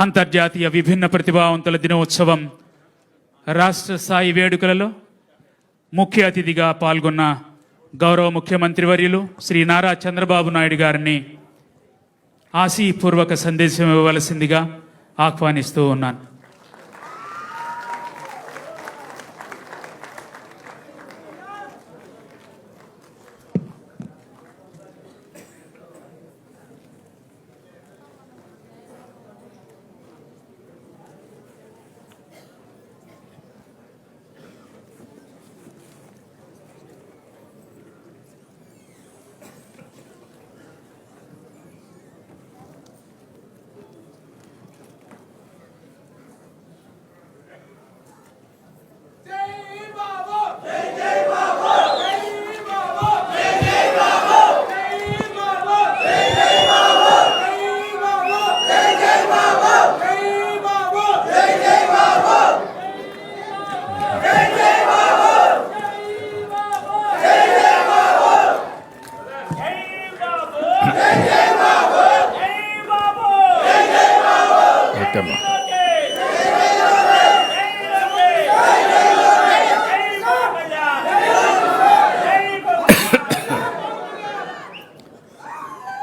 అంతర్జాతీయ విభిన్న ప్రతిభావంతుల దినోత్సవం రాష్ట్ర స్థాయి వేడుకలలో ముఖ్య అతిథిగా పాల్గొన్న గౌరవ ముఖ్యమంత్రి వర్యులు శ్రీ నారా చంద్రబాబు నాయుడు గారిని ఆశీపూర్వక సందేశం ఇవ్వవలసిందిగా ఆహ్వానిస్తూ ఉన్నాను.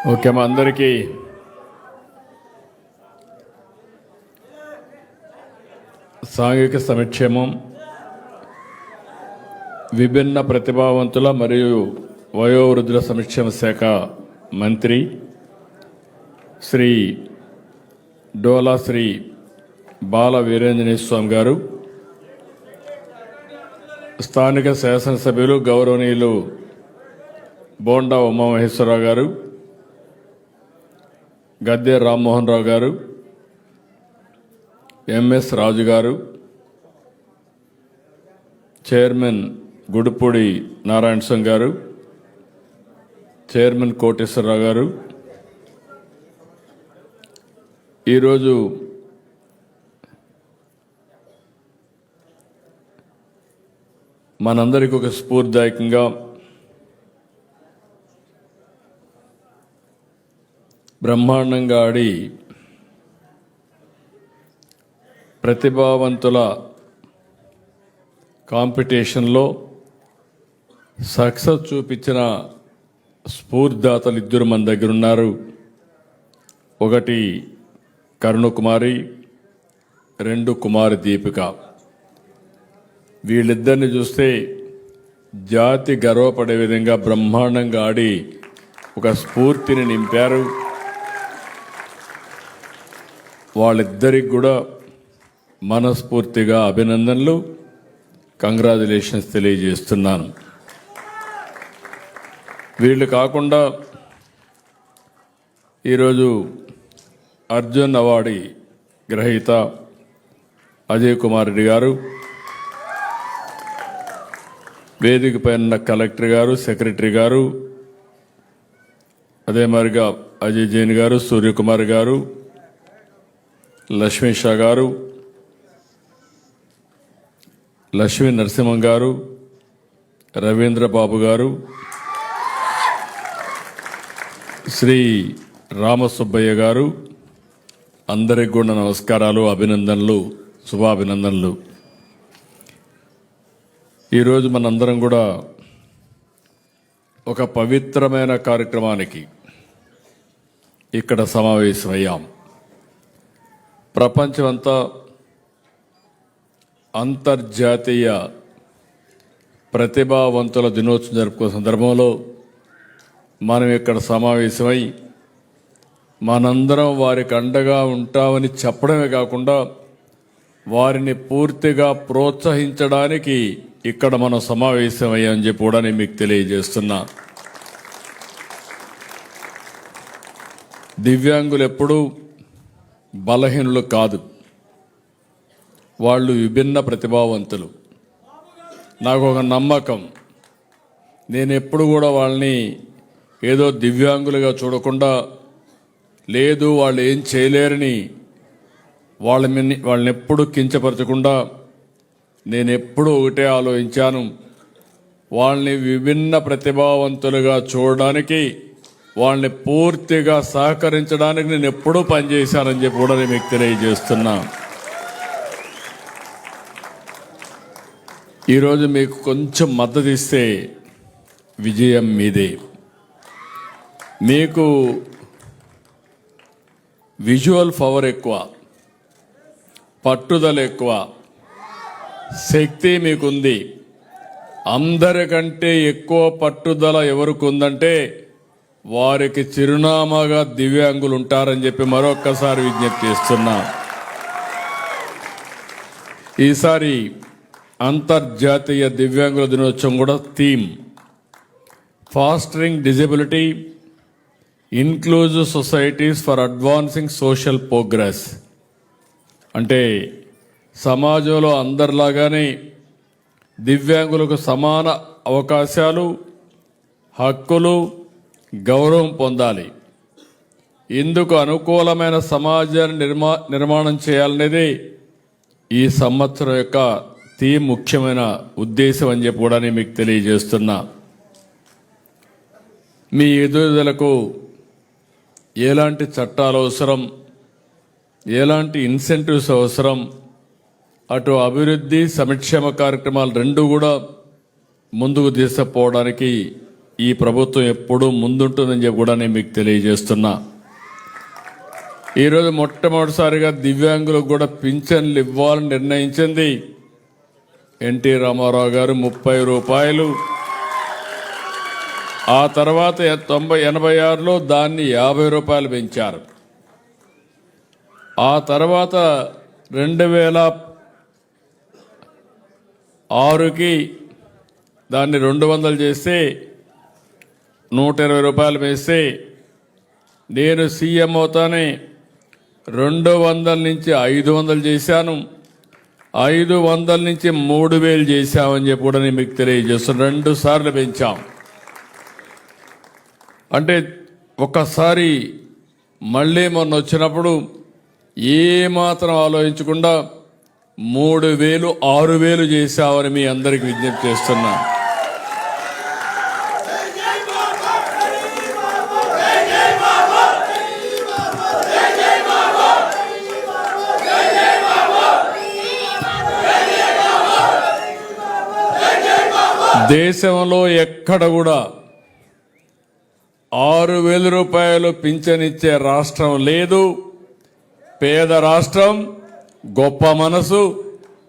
ఓకే మా అందరికీ సాంఘిక సంక్షేమం విభిన్న ప్రతిభావంతుల మరియు వయోవృద్ధుల సంక్షేమ శాఖ మంత్రి శ్రీ డోలా శ్రీ బాల వీరేంజనేయ స్వామి గారు స్థానిక శాసనసభ్యులు గౌరవనీయులు బోండా ఉమామహేశ్వరరావు గారు గద్దె రామ్మోహన్ రావు గారు ఎంఎస్ రాజు గారు చైర్మన్ గుడిపూడి నారాయణ సింగ్ గారు చైర్మన్ కోటేశ్వరరావు గారు. ఈరోజు మనందరికి ఒక స్ఫూర్తిదాయకంగా బ్రహ్మాండంగా ఆడి ప్రతిభావంతుల కాంపిటీషన్లో సక్సెస్ చూపించిన స్ఫూర్తిదాతలు ఇద్దరు మన దగ్గర ఉన్నారు ఒకటి కరుణకుమారి రెండు కుమారి దీపిక. వీళ్ళిద్దరిని చూస్తే జాతి గర్వపడే విధంగా బ్రహ్మాండంగా ఆడి ఒక స్ఫూర్తిని నింపారు. వాళ్ళిద్దరికి కూడా మనస్ఫూర్తిగా అభినందనలు కంగ్రాచులేషన్స్ తెలియజేస్తున్నాను. వీళ్ళు కాకుండా ఈరోజు అర్జున్ అవార్డు గ్రహీత అజయ్ కుమార్ రెడ్డి గారు వేదిక పైన కలెక్టర్ గారు సెక్రటరీ గారు అదే మరిగా అజయ్ జైన్ గారు సూర్యకుమార్ గారు లక్ష్మీ షా గారు లక్ష్మీ నరసింహం గారు రవీంద్ర బాబు గారు శ్రీ రామసుబ్బయ్య గారు అందరికి కూడా నమస్కారాలు అభినందనలు శుభాభినందనలు. ఈరోజు మనందరం కూడా ఒక పవిత్రమైన కార్యక్రమానికి ఇక్కడ సమావేశమయ్యాం. ప్రపంచమంతా అంతర్జాతీయ ప్రతిభావంతుల దినోత్సవం జరుపుకునే సందర్భంలో మనం ఇక్కడ సమావేశమై మనందరం వారికి అండగా ఉంటామని చెప్పడమే కాకుండా వారిని పూర్తిగా ప్రోత్సహించడానికి ఇక్కడ మనం సమావేశమయ్యామని చెప్పి కూడా నేను మీకు తెలియజేస్తున్నా. దివ్యాంగులు ఎప్పుడూ బలహీనులు కాదు. వాళ్ళు విభిన్న ప్రతిభావంతులు. నాకు ఒక నమ్మకం. నేను ఎప్పుడు కూడా వాళ్ళని ఏదో దివ్యాంగులుగా చూడకుండా లేదు వాళ్ళు ఏం చేయలేరని వాళ్ళ మీద వాళ్ళని ఎప్పుడు కించపరచకుండా నేను ఎప్పుడు ఒకటే ఆలోచించాను. వాళ్ళని విభిన్న ప్రతిభావంతులుగా చూడడానికి వాళ్ళని పూర్తిగా సహకరించడానికి నేను ఎప్పుడూ పనిచేశానని చెప్పి కూడా నేను మీకు తెలియజేస్తున్నా. ఈరోజు మీకు కొంచెం మద్దతు ఇస్తే విజయం మీదే. మీకు విజువల్ పవర్ ఎక్కువ పట్టుదల ఎక్కువ శక్తి మీకుంది. అందరికంటే ఎక్కువ పట్టుదల ఎవరికి ఉందంటే వారికి చిరునామాగా దివ్యాంగులు ఉంటారని చెప్పి మరొక్కసారి విజ్ఞప్తి చేస్తున్నా. ఈసారి అంతర్జాతీయ దివ్యాంగుల దినోత్సవం కూడా theme. Fostering disability inclusive societies for advancing social progress. అంటే సమాజంలో అందరిలాగానే దివ్యాంగులకు సమాన అవకాశాలు హక్కులు గౌరవం పొందాలి. ఇందుకు అనుకూలమైన సమాజాన్ని నిర్మా నిర్మాణం చేయాలనేది ఈ సంవత్సరం యొక్క తీ ముఖ్యమైన ఉద్దేశం అని చెప్పి కూడా నేను మీకు తెలియజేస్తున్నా. మీ ఎదుగుదలకు ఎలాంటి చట్టాలు అవసరం? ఎలాంటి ఇన్సెంటివ్స్ అవసరం? అటు అభివృద్ధి సంక్షేమ కార్యక్రమాలు రెండు కూడా ముందుకు తీసుకుపోవడానికి ఈ ప్రభుత్వం ఎప్పుడూ ముందుంటుందని చెప్పి కూడా నేను మీకు తెలియజేస్తున్నా. ఈరోజు మొట్టమొదటిసారిగా దివ్యాంగులకు కూడా పింఛన్లు ఇవ్వాలని నిర్ణయించింది ఎన్టీ రామారావు గారు ముప్పై రూపాయలు. ఆ తర్వాత తొంభై ఎనభై ఆరులో దాన్ని యాభై రూపాయలు పెంచారు. ఆ తర్వాత రెండు వేల ఆరుకి దాన్ని రెండు వందలు చేస్తే నూట ఇరవై రూపాయలు వేస్తే నేను సీఎం అవుతానే రెండు వందల నుంచి ఐదు వందలు చేశాను. ఐదు వందల నుంచి మూడు వేలు చేశామని చెప్పి కూడా నేను మీకు తెలియజేస్తాను రెండు సార్లు పెంచాం. అంటే ఒక్కసారి మళ్ళీ మొన్న వచ్చినప్పుడు ఏమాత్రం ఆలోచించకుండా మూడు వేలు ఆరు వేలు చేశామని మీ అందరికి విజ్ఞప్తి చేస్తున్నాను దేశంలో ఎక్కడ కూడా ఆరు వేల రూపాయలు పింఛనిచ్చే రాష్ట్రం లేదు. పేద రాష్ట్రం గొప్ప మనసు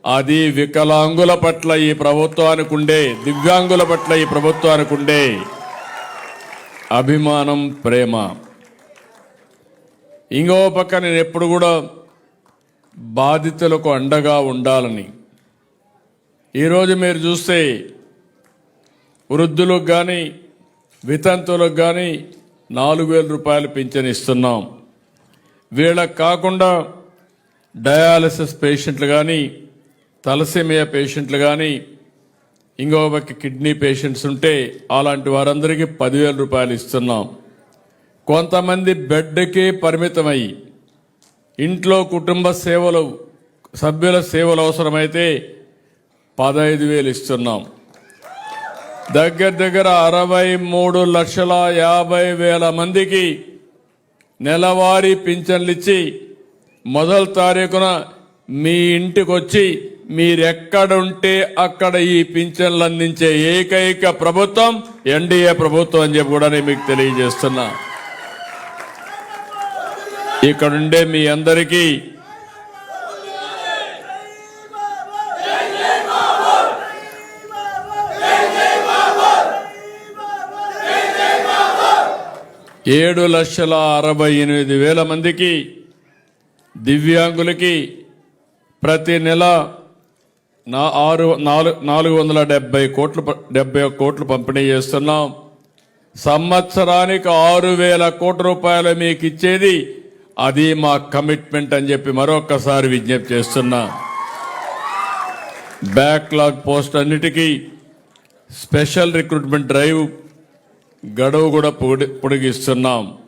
అది వికలాంగుల పట్ల ఈ ప్రభుత్వానికి ఉండే దివ్యాంగుల పట్ల ఈ ప్రభుత్వానికి ఉండే అభిమానం ప్రేమ. ఇంకో పక్క నేను ఎప్పుడు కూడా బాధితులకు అండగా ఉండాలని. ఈరోజు మీరు చూస్తే వృద్ధులకు కానీ వితంతువులకు కానీ నాలుగు వేల రూపాయలు పింఛన్ ఇస్తున్నాం. వీళ్ళకు కాకుండా డయాలసిస్ పేషెంట్లు కానీ తలసేమియా పేషెంట్లు కానీ ఇంకో పక్క కిడ్నీ పేషెంట్స్ ఉంటే అలాంటి వారందరికీ పదివేల రూపాయలు ఇస్తున్నాం. కొంతమంది బెడ్కే పరిమితమై ఇంట్లో కుటుంబ సేవలు సభ్యుల సేవలు అవసరమైతే పదహైదు వేలు ఇస్తున్నాం. దగ్గర దగ్గర అరవై మూడు లక్షల యాభై వేల మందికి నెలవారీ పింఛన్లు ఇచ్చి మొదటి తారీఖున మీ ఇంటికి వచ్చి మీరెక్కడుంటే అక్కడ ఈ పింఛన్లు అందించే ఏకైక ప్రభుత్వం ఎన్డీఏ ప్రభుత్వం అని చెప్పి కూడా నేను మీకు తెలియజేస్తున్నా. ఇక్కడుండే మీ అందరికీ ఏడు లక్షల అరవై ఎనిమిది వేల మందికి దివ్యాంగులకి ప్రతి నెల నా ఆరు నాలుగు నాలుగు వందల డెబ్బై కోట్లు డెబ్బై కోట్లు పంపిణీ చేస్తున్నాం. సంవత్సరానికి ఆరు వేల కోట్ల రూపాయలు మీకు ఇచ్చేది అది మా కమిట్మెంట్ అని చెప్పి మరొకసారి విజ్ఞప్తి చేస్తున్నా. బ్యాక్లాగ్ పోస్ట్ అన్నిటికీ స్పెషల్ రిక్రూట్మెంట్ డ్రైవ్ గడువు కూడా పొడి- పొడిగిస్తున్నాం.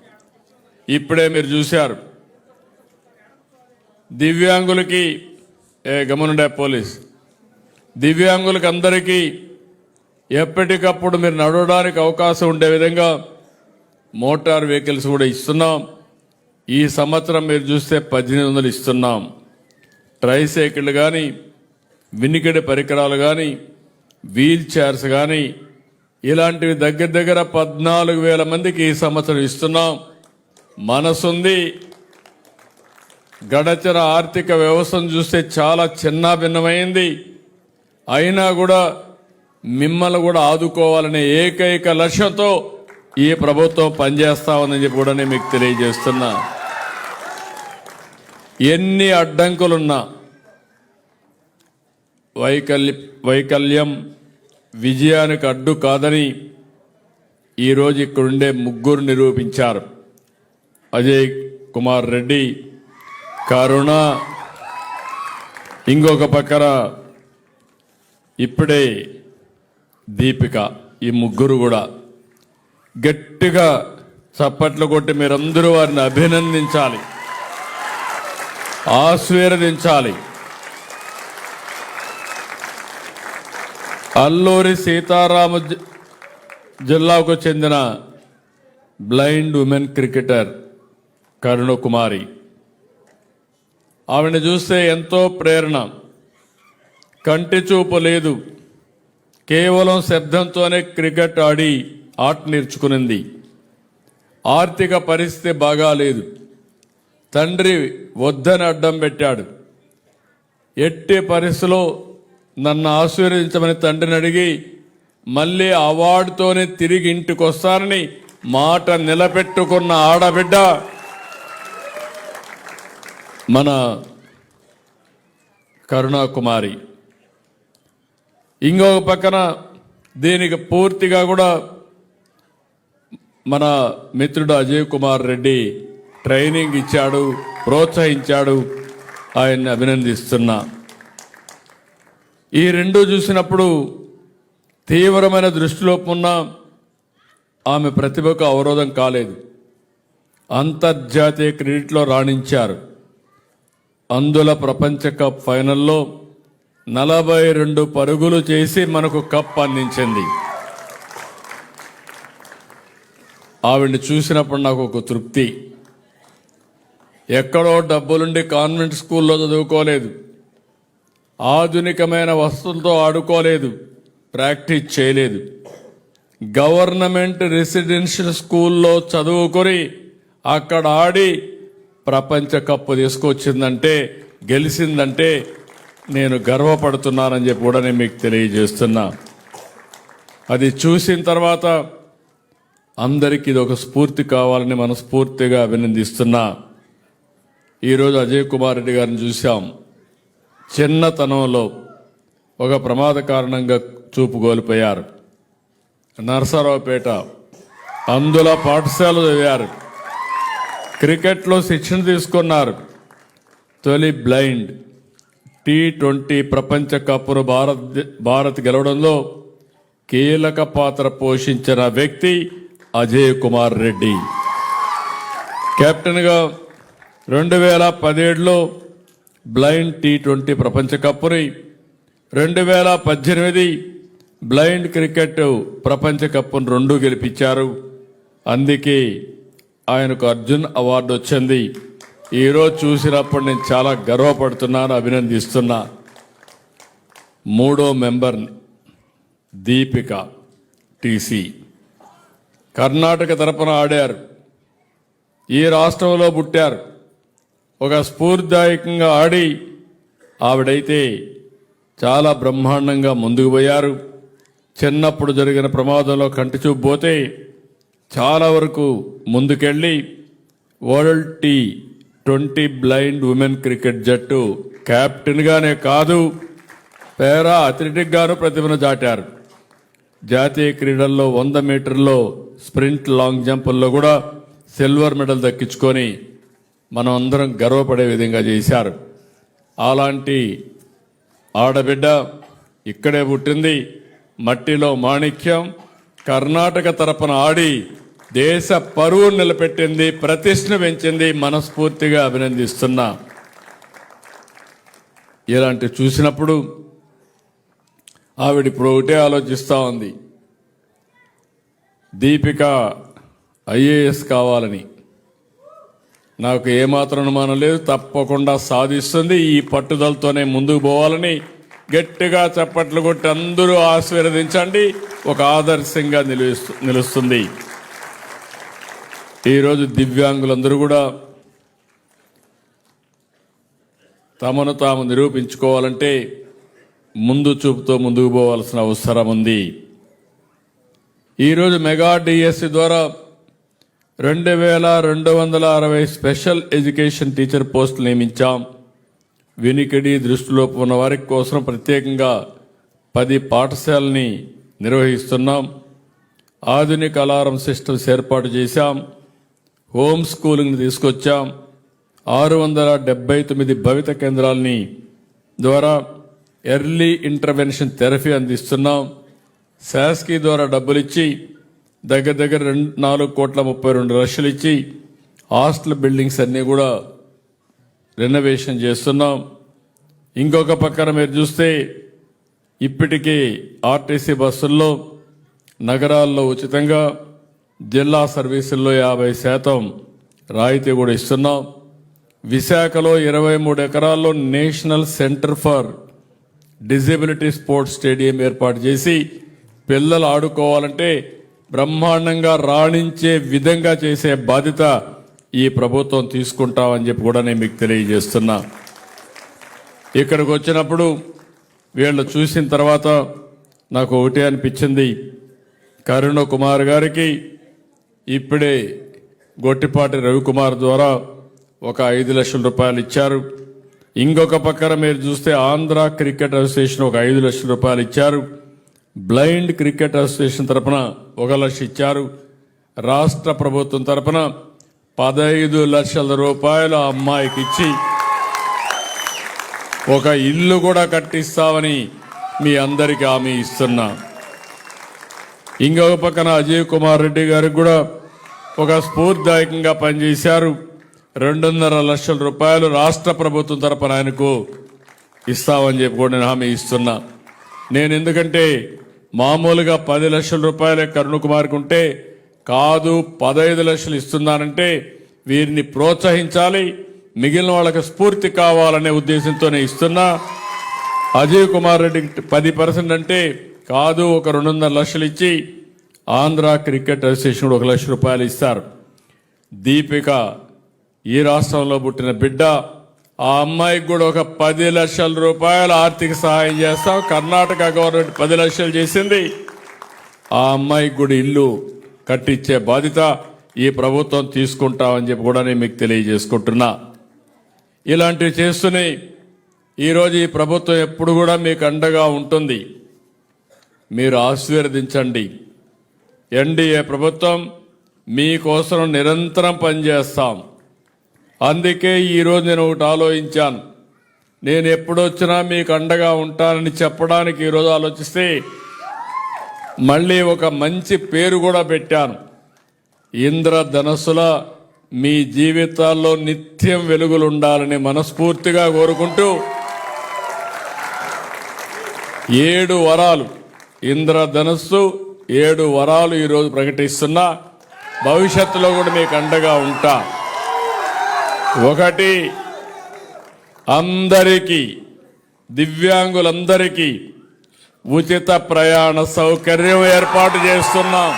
ఇప్పుడే మీరు చూశారు. దివ్యాంగులకి ఏ గమనుండే పోలీస్. దివ్యాంగులకి అందరికీ ఎప్పటికప్పుడు మీరు నడవడానికి అవకాశం ఉండే విధంగా మోటార్ వెహికల్స్ కూడా ఇస్తున్నాం. ఈ సంవత్సరం మీరు చూస్తే పద్దెనిమిది వందలు ఇస్తున్నాం. ట్రైసైకిళ్ళు కానీ వినికిడి పరికరాలు కానీ వీల్ చైర్స్ కానీ ఇలాంటివి దగ్గర దగ్గర పద్నాలుగు వేల మందికి ఈ సంవత్సరం ఇస్తున్నాం. మనసుంది. గడచర ఆర్థిక వ్యవస్థను చూస్తే చాలా చిన్న భిన్నమైంది. అయినా కూడా మిమ్మల్ని కూడా ఆదుకోవాలనే ఏకైక లక్ష్యంతో ఈ ప్రభుత్వం పనిచేస్తా ఉందని చెప్పి కూడా నేను మీకు తెలియజేస్తున్నా. ఎన్ని అడ్డంకులున్నా వైకల్య వైకల్యం విజయానికి అడ్డు కాదని ఈరోజు ఇక్కడుండే ముగ్గురు నిరూపించారు. అజయ్ కుమార్ రెడ్డి కరుణ ఇంకొక పక్కన ఇప్పుడే దీపిక ఈ ముగ్గురు కూడా. గట్టిగా చప్పట్లు కొట్టి మీరందరూ వారిని అభినందించాలి. ఆశీర్వదించాలి. అల్లూరి సీతారామ జి- జిల్లాకు చెందిన బ్లైండ్ ఉమెన్ క్రికెటర్ కరుణకుమారి. ఆవిడని చూస్తే ఎంతో ప్రేరణ. కంటి చూపు లేదు. కేవలం శబ్దంతోనే క్రికెట్ ఆడి ఆట నేర్చుకునింది. ఆర్థిక పరిస్థితి బాగాలేదు తండ్రి వద్దని అడ్డం పెట్టాడు. ఎట్టి పరిస్థితిలో నన్ను ఆశీర్వదించమని తండ్రిని అడిగి మళ్ళీ అవార్డుతోనే తిరిగి ఇంటికి వస్తారని మాట నిలబెట్టుకున్న ఆడబిడ్డ. మన కరుణాకుమారి. ఇంకొక పక్కన దీనికి పూర్తిగా కూడా మన మిత్రుడు అజయ్ కుమార్ రెడ్డి ట్రైనింగ్ ఇచ్చాడు ప్రోత్సహించాడు. ఆయన్ని అభినందిస్తున్నా. ఈ రెండు చూసినప్పుడు తీవ్రమైన దృష్టిలోపం ఉన్న ఆమె ప్రతిభకు అవరోధం కాలేదు. అంతర్జాతీయ క్రికెట్లో రాణించారు. అందుల ప్రపంచ కప్ ఫైనల్లో నలభై రెండు పరుగులు చేసి మనకు కప్ అందించింది. ఆవిడ్ని చూసినప్పుడు నాకు ఒక తృప్తి. ఎక్కడో డబ్బులుండి కాన్వెంట్ స్కూల్లో చదువుకోలేదు. ఆధునికమైన వస్తువులతో ఆడుకోలేదు ప్రాక్టీస్ చేయలేదు. గవర్నమెంట్ రెసిడెన్షియల్ స్కూల్లో చదువుకొని అక్కడ ఆడి ప్రపంచ కప్పు తీసుకొచ్చిందంటే గెలిచిందంటే నేను గర్వపడుతున్నానని చెప్పి కూడా నేను మీకు తెలియజేస్తున్నా. అది చూసిన తర్వాత అందరికీ ఇది ఒక స్ఫూర్తి కావాలని మనస్ఫూర్తిగా అభినందిస్తున్నా. ఈరోజు అజయ్ కుమార్ రెడ్డి గారిని చూశాం. చిన్నతనంలో ఒక ప్రమాద కారణంగా చూపు కోల్పోయారు. నరసరావుపేట అందులో పాఠశాల చదివారు. క్రికెట్లో శిక్షణ తీసుకున్నారు. తొలి బ్లైండ్ టీ ట్వంటీ ప్రపంచ కప్ను భారత్ భారత్ గెలవడంలో కీలక పాత్ర పోషించిన వ్యక్తి అజయ్ కుమార్ రెడ్డి. కెప్టెన్గా రెండు వేల పదిహేడులో బ్లైండ్ టీ ట్వంటీ ప్రపంచ కప్పుని. రెండు వేల పద్దెనిమిది బ్లైండ్ క్రికెట్ ప్రపంచ కప్పును రెండు గెలిపించారు. అందుకే ఆయనకు అర్జున్ అవార్డు వచ్చింది. ఈరోజు చూసినప్పుడు నేను చాలా గర్వపడుతున్నాను అభినందిస్తున్నా. మూడో మెంబర్ దీపిక టీసీ. కర్ణాటక తరపున ఆడారు. ఈ రాష్ట్రంలో పుట్టారు. ఒక స్ఫూర్తిదాయకంగా ఆడి ఆవిడైతే చాలా బ్రహ్మాండంగా ముందుకు పోయారు. చిన్నప్పుడు జరిగిన ప్రమాదంలో కంటి చూపు పోతే చాలా వరకు ముందుకెళ్ళి world T twenty blind women cricket జట్టు క్యాప్టెన్గానే కాదు పేరా అథ్లెటిక్గాను ప్రతిభను చాటారు జాతీయ క్రీడల్లో వంద మీటర్లో స్ప్రింట్ లాంగ్ జంపుల్లో కూడా సిల్వర్ మెడల్ దక్కించుకొని మనం అందరం గర్వపడే విధంగా చేశారు. అలాంటి ఆడబిడ్డ ఇక్కడే పుట్టింది. మట్టిలో మాణిక్యం. కర్ణాటక తరపున ఆడి దేశ పరువు నిలబెట్టింది ప్రతిష్టను పెంచింది. మనస్ఫూర్తిగా అభినందిస్తున్నా. ఇలాంటి చూసినప్పుడు ఆవిడ ఇప్పుడు ఒకటే ఆలోచిస్తూ ఉంది. దీపిక ఐఏఎస్ కావాలని. నాకు ఏమాత్రం అనుమానం లేదు. తప్పకుండా సాధిస్తుంది. ఈ పట్టుదలతోనే ముందుకు పోవాలని గట్టిగా చప్పట్లు కొట్టి అందరూ ఆశీర్వదించండి. ఒక ఆదర్శంగా నిలుస్తు నిలుస్తుంది. ఈరోజు దివ్యాంగులందరూ కూడా తమను తాము నిరూపించుకోవాలంటే ముందు చూపుతో ముందుకు పోవాల్సిన అవసరం ఉంది. ఈరోజు మెగా డిఎస్సి ద్వారా రెండు వేల రెండు వందల అరవై స్పెషల్ ఎడ్యుకేషన్ టీచర్ పోస్టులు నియమించాం. వినికిడి దృష్టిలోపు ఉన్న వారి కోసం ప్రత్యేకంగా పది పాఠశాలని నిర్వహిస్తున్నాం. ఆధునిక అలారం సిస్టమ్స్ ఏర్పాటు చేశాం. హోమ్ స్కూలింగ్ తీసుకొచ్చాం. ఆరు వందల డెబ్బై తొమ్మిది భవిత కేంద్రాలని ద్వారా ఎర్లీ ఇంటర్వెన్షన్ థెరపీ అందిస్తున్నాం. శాస్కీ ద్వారా డబ్బులిచ్చి దగ్గర దగ్గర రెండు నాలుగు కోట్ల ముప్పై రెండు లక్షలు ఇచ్చి హాస్టల్ బిల్డింగ్స్ అన్నీ కూడా రెనోవేషన్ చేస్తున్నాం. ఇంకొక పక్కన మీరు చూస్తే ఇప్పటికీ ఆర్టీసీ బస్సుల్లో నగరాల్లో ఉచితంగా జిల్లా సర్వీసుల్లో యాభై శాతం రాయితీ కూడా ఇస్తున్నాం. విశాఖలో ఇరవై మూడు ఎకరాల్లో national centre for disability sports stadium ఏర్పాటు చేసి పిల్లలు ఆడుకోవాలంటే బ్రహ్మాండంగా రాణించే విధంగా చేసే బాధ్యత ఈ ప్రభుత్వం తీసుకుంటామని చెప్పి కూడా నేను మీకు తెలియజేస్తున్నా. ఇక్కడికి వచ్చినప్పుడు వీళ్ళు చూసిన తర్వాత నాకు ఒకటే అనిపించింది. కరుణ కుమార్ గారికి ఇప్పుడే గొట్టిపాటి రవికుమార్ ద్వారా ఒక ఐదు లక్షల రూపాయలు ఇచ్చారు. ఇంకొక పక్కన మీరు చూస్తే ఆంధ్ర క్రికెట్ అసోసియేషన్ ఒక ఐదు లక్షల రూపాయలు ఇచ్చారు. బ్లైండ్ క్రికెట్ అసోసియేషన్ తరపున ఒక లక్ష ఇచ్చారు. రాష్ట్ర ప్రభుత్వం తరపున పదహైదు లక్షల రూపాయలు ఆ అమ్మాయికి ఇచ్చి ఒక ఇల్లు కూడా కట్టిస్తామని మీ అందరికీ హామీ ఇస్తున్నా. ఇంకొక పక్కన అజయ్ కుమార్ రెడ్డి గారికి కూడా ఒక స్ఫూర్తిదాయకంగా పనిచేశారు. రెండున్నర లక్షల రూపాయలు రాష్ట్ర ప్రభుత్వం తరపున ఆయనకు ఇస్తామని చెప్పి కూడా నేను హామీ ఇస్తున్నా. నేను ఎందుకంటే మామూలుగా పది లక్షల రూపాయలే కరుణ కుమార్కి ఉంటే కాదు పదహైదు లక్షలు ఇస్తున్నానంటే వీరిని ప్రోత్సహించాలి మిగిలిన వాళ్ళకి స్ఫూర్తి కావాలనే ఉద్దేశంతోనే ఇస్తున్నా. అజయ్ కుమార్ రెడ్డికి పది పర్సెంట్ అంటే కాదు ఒక రెండున్నర లక్షలు ఇచ్చి ఆంధ్ర క్రికెట్ అసోసియేషన్ ఒక లక్ష రూపాయలు ఇస్తారు. దీపిక ఈ రాష్ట్రంలో పుట్టిన బిడ్డ ఆ అమ్మాయికి కూడా ఒక పది లక్షల రూపాయల ఆర్థిక సహాయం చేస్తాం. కర్ణాటక గవర్నమెంట్ పది లక్షలు చేసింది. ఆ అమ్మాయికి కూడా ఇల్లు కట్టించే బాధ్యత ఈ ప్రభుత్వం తీసుకుంటామని చెప్పి కూడా నేను మీకు తెలియజేసుకుంటున్నా. ఇలాంటివి చేస్తూనే ఈరోజు ఈ ప్రభుత్వం ఎప్పుడు కూడా మీకు అండగా ఉంటుంది. మీరు ఆశీర్వదించండి. ఎన్డీఏ ప్రభుత్వం మీకోసం నిరంతరం పనిచేస్తాం. అందుకే ఈరోజు నేను ఒకటి ఆలోచించాను. నేను ఎప్పుడొచ్చినా మీకు అండగా ఉంటానని చెప్పడానికి ఈరోజు ఆలోచిస్తే మళ్ళీ ఒక మంచి పేరు కూడా పెట్టాను. ఇంద్రధనస్సుల మీ జీవితాల్లో నిత్యం వెలుగులు ఉండాలని మనస్ఫూర్తిగా కోరుకుంటూ ఏడు వరాలు ఇంద్రధనస్సు ఏడు వరాలు ఈరోజు ప్రకటిస్తున్నా. భవిష్యత్తులో కూడా మీకు అండగా ఉంటా. ఒకటి అందరికీ దివ్యాంగులందరికీ ఉచిత ప్రయాణ సౌకర్యం ఏర్పాటు చేస్తున్నాం.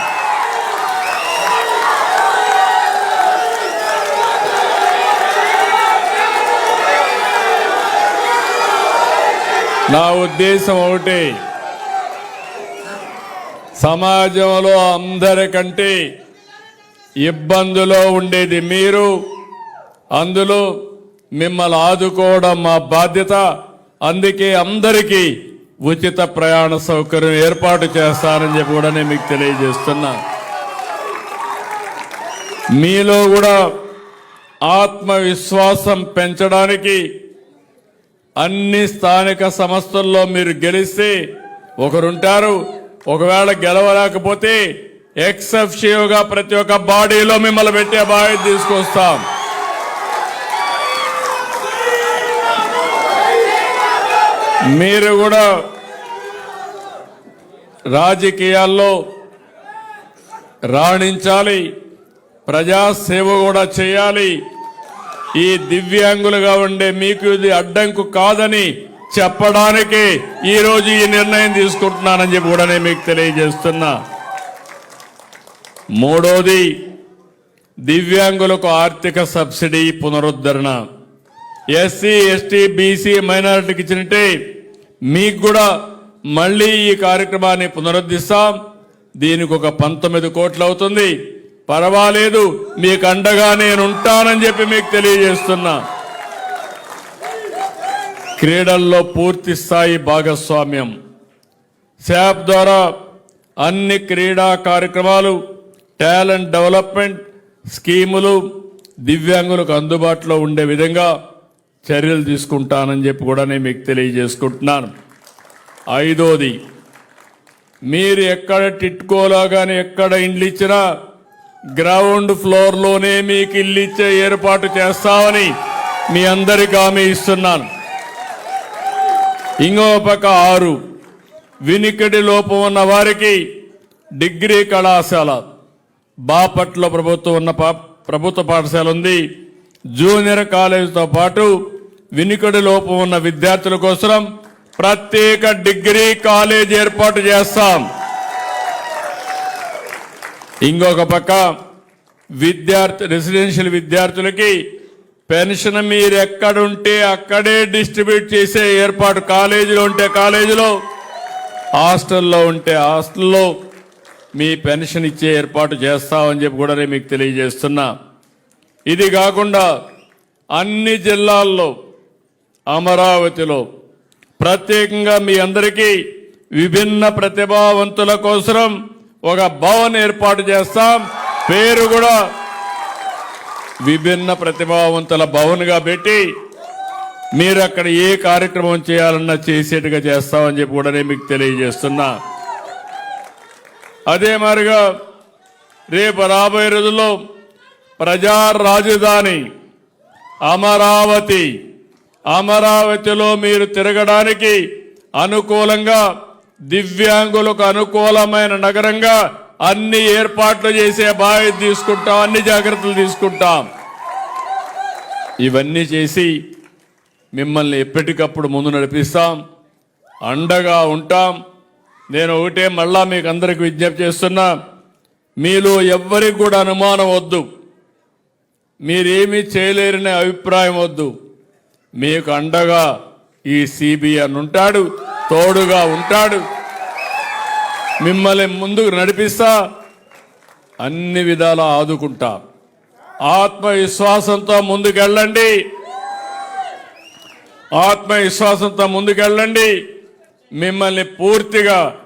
నా ఉద్దేశం ఒకటి సమాజంలో అందరికంటే ఇబ్బందులో ఉండేది మీరు. అందులో మిమ్మల్ని ఆదుకోవడం మా బాధ్యత. అందుకే అందరికీ ఉచిత ప్రయాణ సౌకర్యం ఏర్పాటు చేస్తానని చెప్పి కూడా నేను మీకు తెలియజేస్తున్నా. మీలో కూడా ఆత్మవిశ్వాసం పెంచడానికి అన్ని స్థానిక సంస్థల్లో మీరు గెలిస్తే ఒకరుంటారు. ఒకవేళ గెలవలేకపోతే ఎక్సెప్షియోగా ప్రతి ఒక్క బాడీలో మిమ్మల్ని పెట్టే బాధ్యత తీసుకొస్తాం. మీరు కూడా రాజకీయాల్లో రాణించాలి ప్రజాసేవ కూడా చేయాలి. ఈ దివ్యాంగులుగా ఉండే మీకు ఇది అడ్డంకు కాదని చెప్పడానికి ఈ రోజు ఈ నిర్ణయం తీసుకుంటున్నానని చెప్పి కూడా నేను మీకు తెలియజేస్తున్నా. మూడోది దివ్యాంగులకు ఆర్థిక సబ్సిడీ పునరుద్ధరణ. ఎస్సీ ఎస్టీ బీసీ మైనారిటీకి ఇచ్చినట్టే మీకు కూడా మళ్ళీ ఈ కార్యక్రమాన్ని పునరుద్ధరిస్తాం దీనికి ఒక పంతొమ్మిది కోట్లు అవుతుంది. పర్వాలేదు మీకు అండగా నేను ఉంటానని చెప్పి మీకు తెలియజేస్తున్నా. క్రీడల్లో పూర్తి స్థాయి భాగస్వామ్యం. శాప్ ద్వారా అన్ని క్రీడా కార్యక్రమాలు టాలెంట్ డెవలప్మెంట్ స్కీములు దివ్యాంగులకు అందుబాటులో ఉండే విధంగా చర్యలు తీసుకుంటానని చెప్పి కూడా నేను మీకు తెలియజేసుకుంటున్నాను. ఐదోది మీరు ఎక్కడ టిట్కోలా కానీ ఎక్కడ ఇండ్లు ఇచ్చినా గ్రౌండ్ ఫ్లోర్లోనే మీకు ఇల్లు ఇచ్చే ఏర్పాటు చేస్తామని మీ అందరికి హామీ ఇస్తున్నాను. ఇంకో పక్క ఆరు వినికిడి లోపం ఉన్న వారికి డిగ్రీ కళాశాల. బాపట్ల ప్రభుత్వం ఉన్న పా- ప్రభుత్వ పాఠశాల ఉంది. జూనియర్ కాలేజీతో పాటు వినికిడి లోపం ఉన్న విద్యార్థుల కోసం ప్రత్యేక డిగ్రీ కాలేజ్ ఏర్పాటు చేస్తాం. ఇంకొక పక్క విద్యార్థి రెసిడెన్షియల్ విద్యార్థులకి పెన్షన్ మీరు ఎక్కడుంటే అక్కడే డిస్ట్రిబ్యూట్ చేసే ఏర్పాటు కాలేజీలో ఉంటే కాలేజీలో హాస్టల్లో ఉంటే హాస్టల్లో మీ పెన్షన్ ఇచ్చే ఏర్పాటు చేస్తామని చెప్పి కూడా నేను మీకు తెలియజేస్తున్నా. ఇది కాకుండా అన్ని జిల్లాల్లో అమరావతిలో ప్రత్యేకంగా మీ అందరికీ విభిన్న ప్రతిభావంతుల కోసం ఒక భవన్ ఏర్పాటు చేస్తాం. పేరు కూడా విభిన్న ప్రతిభావంతుల భవన్గా పెట్టి మీరు అక్కడ ఏ కార్యక్రమం చేయాలన్నా చేసేట్టుగా చేస్తామని చెప్పి కూడా నేను మీకు తెలియజేస్తున్నా. అదే మారిగా రేపు రాబోయే రోజుల్లో ప్రజా రాజధాని అమరావతి. అమరావతిలో మీరు తిరగడానికి అనుకూలంగా దివ్యాంగులకు అనుకూలమైన నగరంగా అన్ని ఏర్పాట్లు చేసే బాధ్యత తీసుకుంటాం అన్ని జాగ్రత్తలు తీసుకుంటాం. ఇవన్నీ చేసి మిమ్మల్ని ఎప్పటికప్పుడు ముందు నడిపిస్తాం. అండగా ఉంటాం. నేను ఒకటే మళ్ళా మీకు అందరికి విజ్ఞప్తి చేస్తున్నా. మీలో ఎవ్వరికి కూడా అనుమానం వద్దు. మీరేమీ చేయలేరనే అభిప్రాయం వద్దు. మీకు అండగా ఈ సిబిఎన్ ఉంటాడు తోడుగా ఉంటాడు. మిమ్మల్ని ముందుకు నడిపిస్తా అన్ని విధాలా ఆదుకుంటా. ఆత్మవిశ్వాసంతో ముందుకెళ్ళండి. ఆత్మవిశ్వాసంతో ముందుకెళ్ళండి. మిమ్మల్ని పూర్తిగా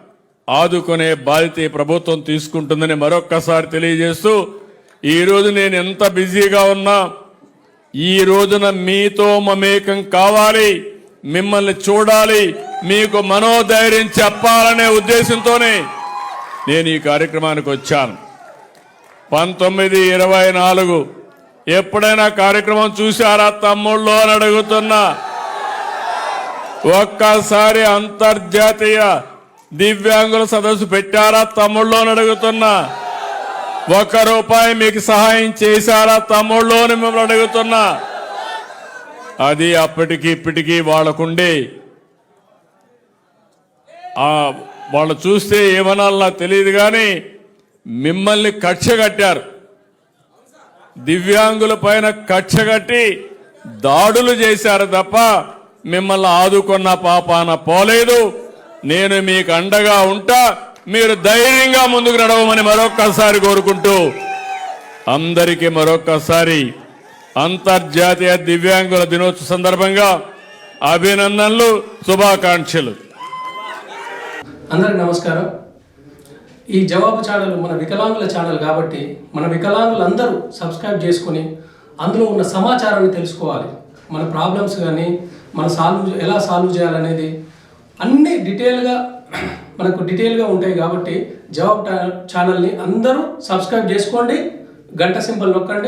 ఆదుకునే బాధ్యత ఈ ప్రభుత్వం తీసుకుంటుందని మరొక్కసారి తెలియజేస్తూ ఈ రోజు నేను ఎంత బిజీగా ఉన్నా ఈ రోజున మీతో మమేకం కావాలి మిమ్మల్ని చూడాలి మీకు మనోధైర్యం చెప్పాలనే ఉద్దేశంతోనే నేను ఈ కార్యక్రమానికి వచ్చాను. పంతొమ్మిది ఇరవై నాలుగు. ఎప్పుడైనా కార్యక్రమం చూశారా తమ్ముళ్ళు అని అడుగుతున్నా. ఒక్కసారి అంతర్జాతీయ దివ్యాంగుల సదస్సు పెట్టారా తమ్ముళ్ళు అని అడుగుతున్నా. ఒక్క రూపాయి మీకు సహాయం చేశారా? తమ్ముళ్ళు అని మిమ్మల్ని అడుగుతున్నా. అది అప్పటికి ఇప్పటికీ వాళ్ళకుండే. ఆ వాళ్ళు చూస్తే ఏమనాలో తెలియదు కానీ మిమ్మల్ని కక్ష కట్టారు. దివ్యాంగుల పైన కక్ష కట్టి దాడులు చేశారు తప్ప మిమ్మల్ని ఆదుకున్న పాపాన పోలేదు. నేను మీకు అండగా ఉంటా. మీరు ధైర్యంగా ముందుకు నడవమని మరొక్కసారి కోరుకుంటూ అందరికీ మరొక్కసారి అంతర్జాతీయ దివ్యాంగుల దినోత్సవ సందర్భంగా అభినందనలు శుభాకాంక్షలు. అందరికి నమస్కారం. ఈ జవాబు ఛానల్ మన వికలాంగుల ఛానల్ కాబట్టి మన వికలాంగులందరూ సబ్స్క్రైబ్ చేసుకొని అందులో ఉన్న సమాచారాన్ని తెలుసుకోవాలి. మన ప్రాబ్లమ్స్ కానీ మన సాల్వ్ ఎలా సాల్వ్ చేయాలనేది అన్ని డీటెయిల్గా మనకు డీటెయిల్గా ఉంటాయి కాబట్టి జవాబ్ ఛానల్ని అందరూ సబ్స్క్రైబ్ చేసుకోండి. గంట సింబల్ నొక్కండి.